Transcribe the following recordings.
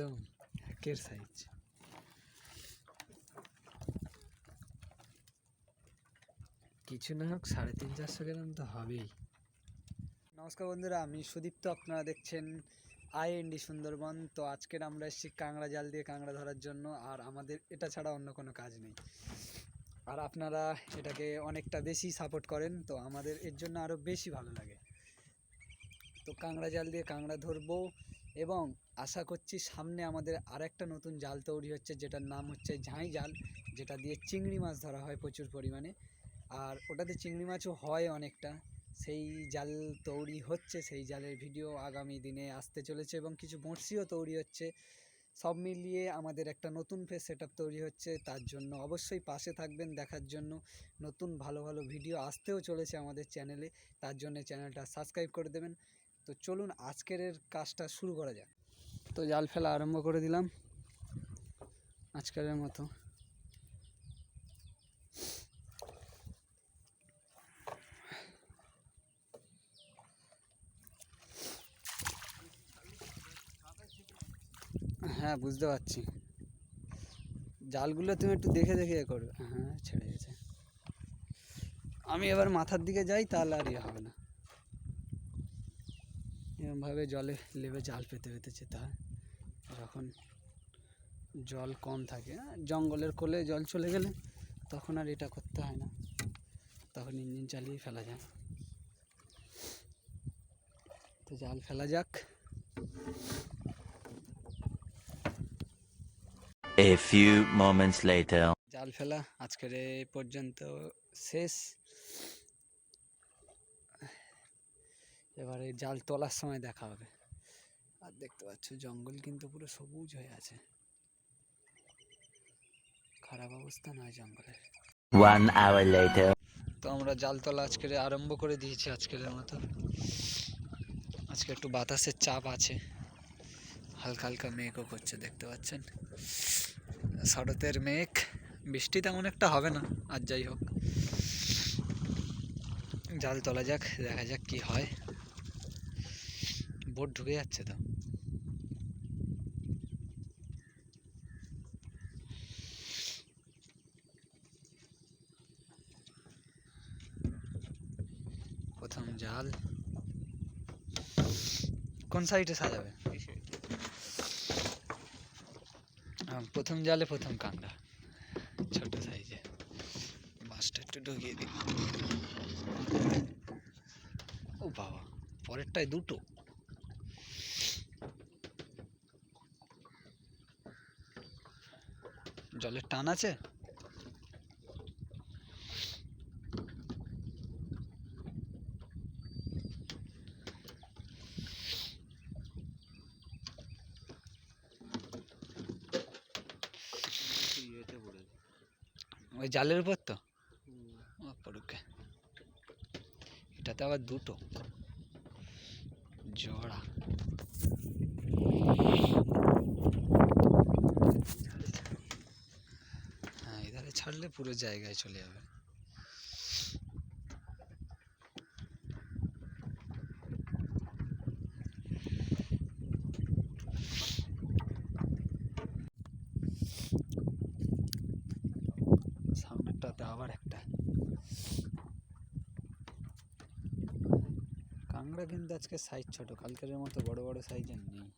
একদম একের সাইজ কিছু না হোক, সাড়ে তিন চারশো গ্রাম তো হবেই। নমস্কার বন্ধুরা, আমি সুদীপ্ত, আপনারা দেখছেন আই এন ডি সুন্দরবন। তো আজকের আমরা এসেছি কাঁকড়া জাল দিয়ে কাঁকড়া ধরার জন্য, আর আমাদের এটা ছাড়া অন্য কোনো কাজ নেই। আর আপনারা এটাকে অনেকটা বেশি সাপোর্ট করেন, তো আমাদের এর জন্য আরও বেশি ভালো লাগে। তো কাঁকড়া জাল দিয়ে কাঁকড়া ধরবো এবং আশা করছি সামনে আমাদের আরেকটা নতুন জাল তৈরি হচ্ছে, যেটার নাম হচ্ছে ঝাঁই জাল, যেটা দিয়ে চিংড়ি মাছ ধরা হয় প্রচুর পরিমাণে। আর ওটাতে চিংড়ি মাছও হয় অনেকটা। সেই জাল তৈরি হচ্ছে, সেই জালের ভিডিও আগামী দিনে আসতে চলেছে এবং কিছু বড়শিও তৈরি হচ্ছে। সব মিলিয়ে আমাদের একটা নতুন ফেস সেট তৈরি হচ্ছে, তার জন্য অবশ্যই পাশে থাকবেন দেখার জন্য। নতুন ভালো ভালো ভিডিও আসতেও চলেছে আমাদের চ্যানেলে তার জন্য চ্যানেলটা সাবস্ক্রাইব করে দেবেন। তো চলুন আজকের কাজটা শুরু করা যাক। তো জাল ফেলা আরম্ভ করে দিলাম আজকের মতো। হ্যাঁ বুঝতে পারছি। জালগুলো তুমি একটু দেখে দেখে এ করবে। হ্যাঁ ছেড়ে গেছে। আমি এবার মাথার দিকে যাই, তাহলে আর ইয়ে হবে না। এরকমভাবে জলে লেবে জাল পেতে পেতে যেতে হয়। যখন জল কম থাকে জঙ্গলের কোলে জল চলে গেলে তখন আর এটা করতে হয় না। তখন ইঞ্জিন চালিয়ে ফেলা যায়। তো জাল ফেলা যাক। A few moments later. জাল ফেলা আজকের এই পর্যন্ত শেষ। এবারে জাল তোলার সময় দেখা হবে। আর দেখতে পাচ্ছ জঙ্গল কিন্তু পুরো সবুজ হয়ে আছে। খারাপ অবস্থা নয় জঙ্গলের। One hour later. তো আমরা জাল তোলা আজকের আরম্ভ করে দিয়েছি আজকের মতো। আজকে একটু বাতাসের চাপ আছে। হালকা হালকা মেঘও করছে দেখতে পাচ্ছেন। শরতের মেঘ বৃষ্টি তেমন একটা হবে না আর যাই হোক। জাল তোলা যাক দেখা যাক কি হয়। বোট ঢুকে যাচ্ছে তো। প্রথম জাল। কোন সাইডে সাজাবে? প্রথম জালে প্রথম কাঁকড়া ছোট সাইজে। মাছটা একটু ঢুকিয়ে দিই। ও বাবা, পরেরটায় দুটো। জলের টান আছে? ওই জালের উপর তো? পড়ুকে এটাতে আবার দুটো। জোড়া। ছাড়লে পুরো জায়গায় চলে যাবে সামনেরটাতে আবার একটা। কাঁকড়া কিন্তু আজকে সাইজ ছোট, কালকের মতো বড় বড় সাইজের নেই।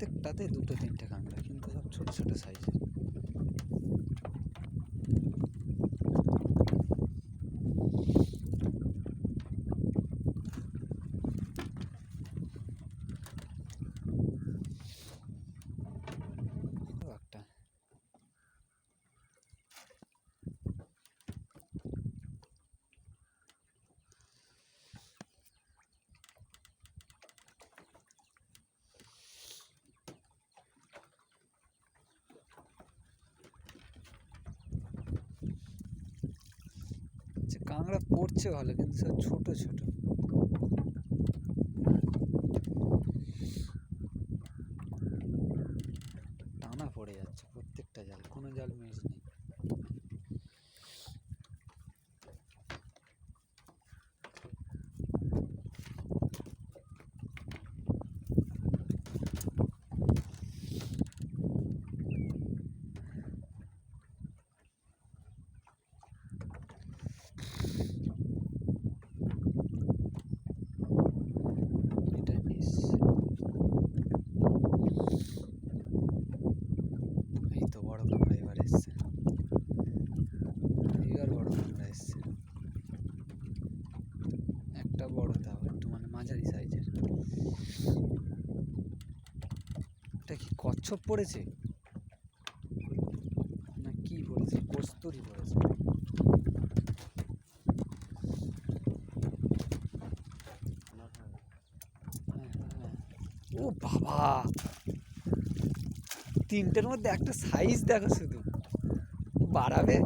প্রত্যেকটাতে দুটো তিনটে কাঁকড়া কিন্তু সব ছোটো ছোটো সাইজের একটা কাঁকড়া পড়ছে ভালো কিন্তু সব ছোটো ছোট টানা পড়ে যাচ্ছে প্রত্যেকটা জাল কোনো জাল মিস নেই এটা মিস এই তো বড় কাঁকড়া এবার এসছে এবার বড় কাঁকড়া এসছে একটা বড় তাও একটু মানে মাঝারি সাইজের এটা কি কচ্ছপ পড়েছে? না, কি পড়েছে? কস্তুরি পড়েছে। ও বাবা! তিনটের মধ্যে একটা সাইজ দেখো শুধু। বাড়াবে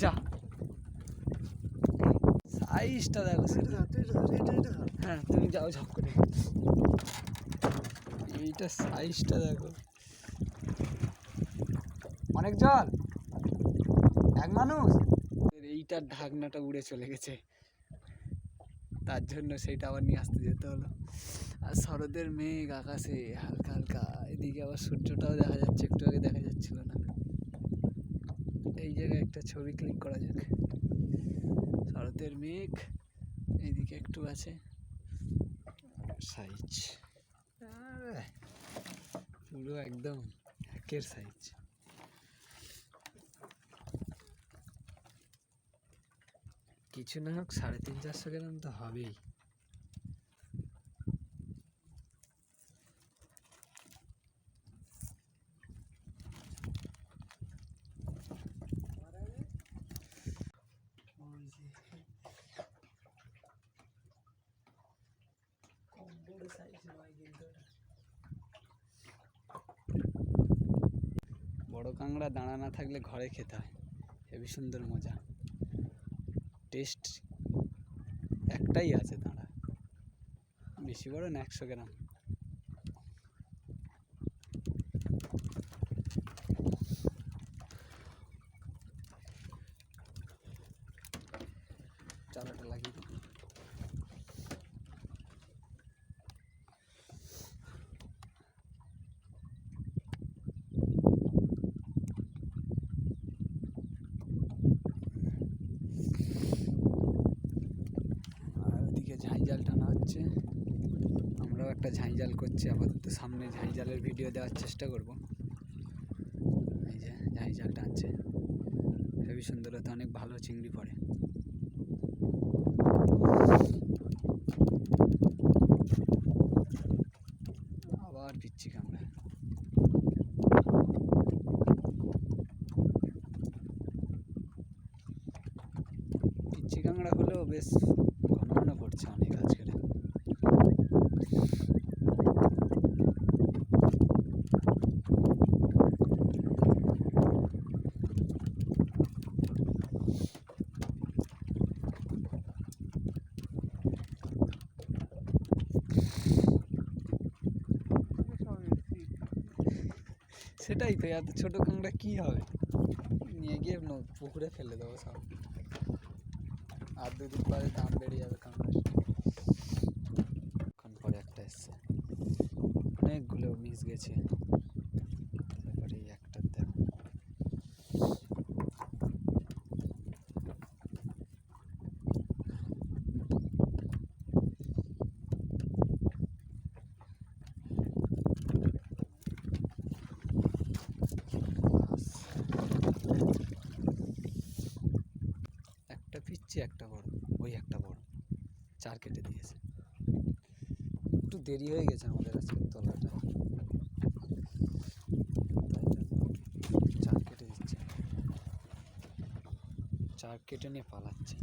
যা সাইজটা দেখো শুধু হ্যাঁ তুমি যাও ঝপ করে। এইটা সাইজটা দেখো। অনেক জল? এক মানুষ? এইটার ঢাকনাটা উড়ে চলে গেছে। তার জন্য সেইটা আবার নিয়ে আসতে যেতে হলো। আর শরতের মেঘ আকাশে হালকা হালকা। এদিকে আবার সূর্যটাও দেখা যাচ্ছে একটু আগে দেখা যাচ্ছিল না। এই জায়গায় একটা ছবি ক্লিক করা যাক। শরতের মেঘ। এইদিকে একটু আছে। সাইজ পুরো একদম একের সাইজ কিছু না হোক, সাড়ে তিন চারশো গ্রাম তো হবেই ওই যে কম বড় সাইজ নয় কিন্তু ওটা। বড় কাঁকড়া দাঁড়া না থাকলে ঘরে খেতে হয়। হেবি সুন্দর মজা। টেস্ট একটাই আছে, দাঁড়া। বেশি বড় না একশো গ্রাম চালাটা লাগিয়ে দিই। আর ওদিকে ঝাঁই হচ্ছে। আমরাও একটা ঝাঁই জাল করছি, আপাতত সামনে ঝাঁই জালের ভিডিও দেওয়ার চেষ্টা করব। এই যে ঝাঁই জাল টানছে। হেবি সুন্দর হতে অনেক ভালো চিংড়ি পড়ে। আবার পিচ্ছি কামড়া। কাঁকড়া হলেও বেশ ঘন ঘন পড়ছে অনেক আজকের সেটাই তো এত ছোট কাঁকড়া কি হবে? নিয়ে গিয়ে পুকুরে ফেলে দেবো সব। আর দুদিন পরে দাম বেড়ে যাবে কাঁকড়া পরে একটা এসছে। অনেকগুলো মিস গেছে তারপরে এই একটা দেখো বাস। পিচ্ছি একটা বড়, ওই একটা বড়। চার কেটে দিয়েছে। একটু দেরি হয়ে গেছে আমাদের আজকে তলাটা চার কেটে দিচ্ছে। চার কেটে নিয়ে পালাচ্ছে।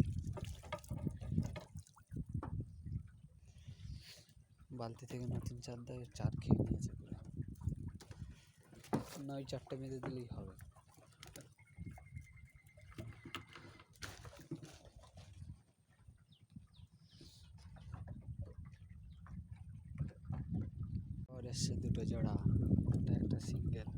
বালতি থেকে নতুন চার দেয়, চার খেয়ে নিয়েছে পুরো। নয় চারটে বেঁধে দিলেই হবে আর এসছে দুটো জোড়া এটা একটা সিঙ্গেল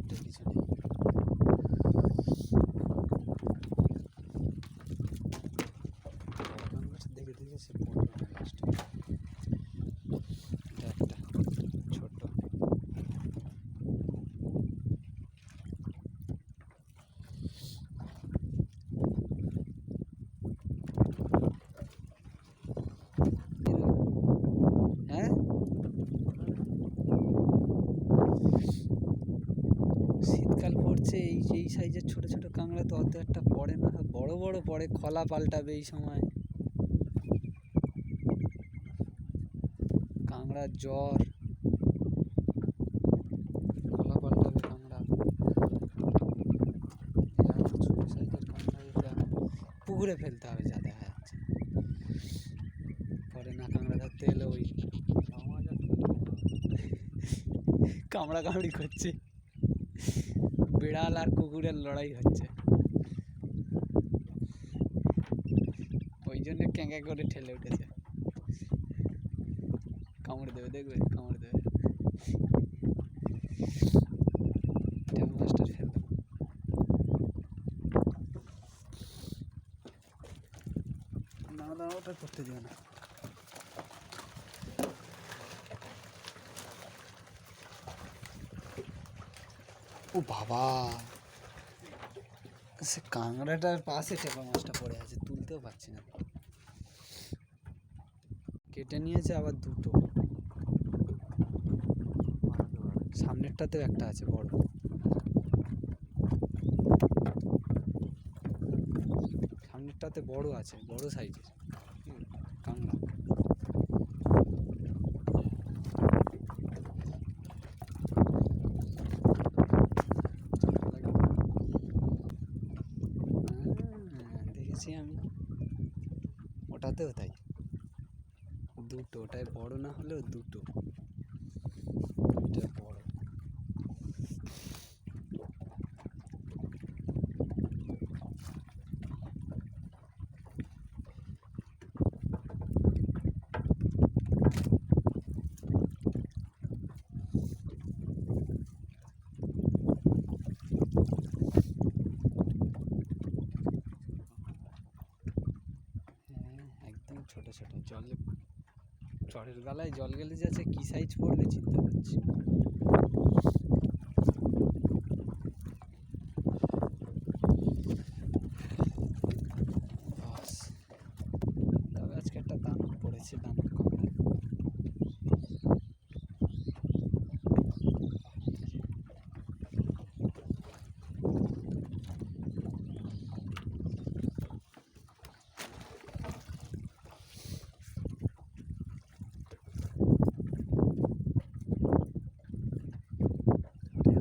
এটা কিছু নেই বড় গাছ দেখে দেখে সে পড়ল না লাস্টে এটা একটা ছোট হ্যাঁ শীতকাল পড়ছে এই এই সাইজের ছোট ছোট কাঁকড়া তো একটা পড়ে না, বড় বড় পড়ে, খলা পাল্টাবে এই সময়। কাঁকড়ার জ্বর। খলা পাল্টাবে কাঁকড়া। একটা সাইজের পুকুরে ফেলতে হবে যা দেখা যাচ্ছে। পরে না কাঁকড়া ধরতে এলে ওই কামড়া কামড়ি করছে। বিড়াল আর কুকুরের লড়াই হচ্ছে ওই জন্য ক্যাঁকা করে ঠেলে উঠেছে। কামড় দেবে, দেখবে? কামড় দেবে। মাস্টার না ওটা করতে না। ও বাবা! সে কাঁকড়াটার পাশে চেপা মাছটা পড়ে আছে, তুলতেও পারছি না। কেটে নিয়েছে আবার দুটো। সামনেরটাতেও একটা আছে বড়। সামনেরটাতে বড় আছে বড় সাইজের। কাঁকড়া হ্যাঁ, দেখেছি আমি। ওটাতেও তাই। দুটো ওটাই বড় না হলেও দুটো। এটা বড়। হ্যাঁ ছোট ছোট জলে চরের বেলায় জল গেলে যাচ্ছে কি সাইজ পড়বে চিন্তা করছি বাস তবে আজকে একটা দানব পড়েছে দানব কামড়ে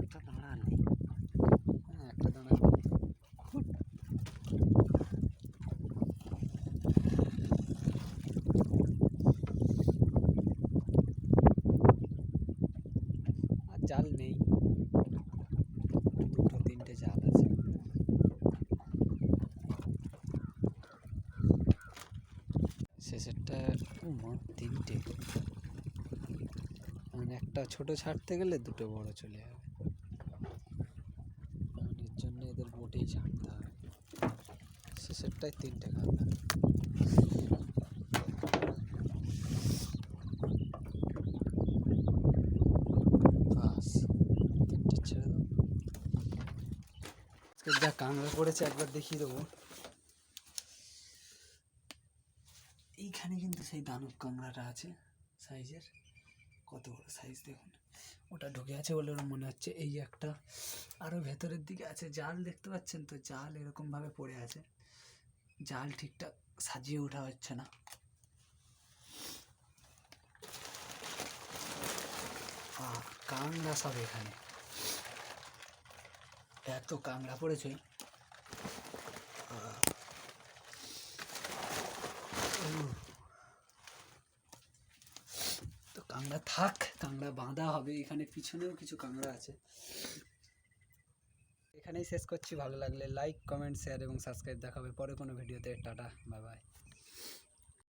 একটা দাঁড়া আর নেই হ্যাঁ একটা দাঁড়া আর নেই আর জাল নেই। দুটো, তিনটে জাল আছে। শেষেরটা তিনটে। মানে একটা ছোট ছাড়তে গেলে দুটো বড় চলে যাবে। কারণ এর জন্য এদের বোটেই ছাড়তে হবে শেষেরটায় তিনটে কাঁকড়া বাস তিনটে ছেড়ে দাও আজকে যা কাঁকড়া পড়েছে একবার দেখিয়ে দেবো। এইখানে কিন্তু সেই দানব কাঁকড়াটা আছে, সাইজের। কত বড় সাইজ দেখুন। ওটা ঢুকে আছে বলে ওর মনে হচ্ছে। এই একটা আরও ভেতরের দিকে আছে। জাল দেখতে পাচ্ছেন তো? জাল এরকমভাবে পড়ে আছে। জাল ঠিকঠাক সাজিয়ে ওঠা হচ্ছে না। কাঁকড়া সব এখানে। এত কাঁকড়া পড়েছে। তো কাংড়া থাক কাংড়া বাঁধা হবে, এখানে পিছনেও কিছু কাংড়া আছে। এখানেই শেষ করছি, ভালো লাগলে লাইক কমেন্ট শেয়ার এবং সাবস্ক্রাইব দেখাবে। পরে কোনো ভিডিওতে, টাটা বাই বাই